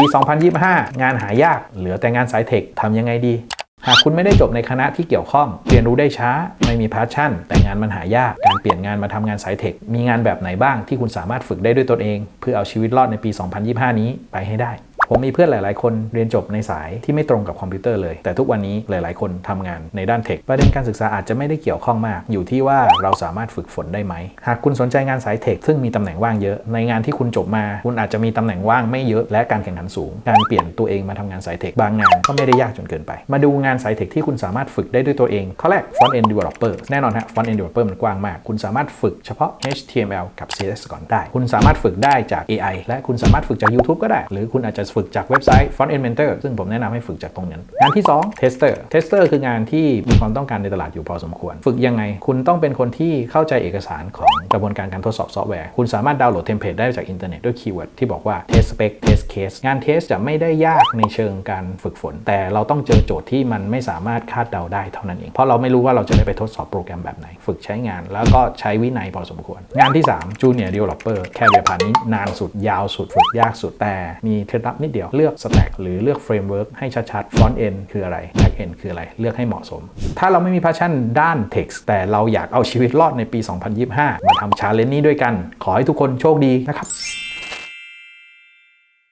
ปี 2025 งานหายากเหลือแต่งานสายเทคทำยังไงดีหากคุณไม่ได้จบในคณะที่เกี่ยวข้อง เรียนรู้ได้ช้า ไม่มีพาชั่น แต่งานมันหายาก การเปลี่ยนงานมาทำงานสายเทค มีงานแบบไหนบ้างที่คุณสามารถฝึกได้ด้วยตนเอง เพื่อเอาชีวิตรอดในปี 2025 นี้ไปให้ได้ ผมมีเพื่อนหลาย ๆ คนเรียนจบในสายที่ไม่ตรงกับคอมพิวเตอร์เลย แต่ทุกวันนี้หลาย ๆ คนทำงานในด้านเทค ประเด็นการศึกษาอาจจะไม่ได้เกี่ยวข้องมาก อยู่ที่ว่าเราสามารถฝึกฝนได้ไหม หากคุณสนใจงานสายเทค ซึ่งมีตำแหน่งว่างเยอะ ในงานที่คุณจบมา คุณอาจจะมีตำแหน่งว่างไม่เยอะ และการแข่งขันสูง การเปลี่ยนตัวเองมาทำงานสายเทค บางงานก็ไม่ได้ยากจนเกินไป มาดูงานสายเทคที่คุณสามารถฝึกได้ด้วยตัวเอง ข้อแรก front end developer แน่นอนฮะ front end developer มันกว้างมาก คุณสามารถฝึกเฉพาะ HTML กับ CSS ก่อนได้ คุณสามารถฝึกได้จาก AI และคุณสามารถฝึกจาก YouTube ก็ได้ หรือคุณอาจจะฝึกจากเว็บไซต์ front end mentor ซึ่งผมแนะนำให้ฝึกจากตรงนั้น งานที่ 2 tester tester คืองานที่มีความต้องการในตลาดอยู่พอสมควร ฝึกยังไง คุณต้องเป็นคนที่เข้าใจเอกสารของกระบวนการการทดสอบซอฟต์แวร์ คุณสามารถดาวน์โหลดเทมเพลตได้จากอินเทอร์เน็ตด้วยคีย์เวิร์ดที่บอกว่า test spec test งาน test จะไม่ได้ยากในเชิงการฝึกฝน แต่เราต้องเจอโจทย์ที่มันไม่สามารถคาดเดาได้เท่านั้นเอง เพราะเราไม่รู้ว่าเราจะได้ไปทดสอบโปรแกรมแบบไหน ฝึกใช้งานแล้วก็ใช้วินัยพอสมควร งานที่3 junior developer แค่เรียนผ่านนี้นานสุดยาวสุดฝึกยากสุดแต่มีเคล็ดลับนิดเดียวเลือก stack หรือเลือก framework ให้ชัดๆ front end คืออะไร back end คืออะไรเลือกให้เหมาะสม ถ้าเราไม่มี passion ด้าน text แต่เราอยากเอาชีวิตรอดในปี 2025 มาทำ challenge นี้ด้วยกัน ขอให้ทุกคนโชคดีนะครับ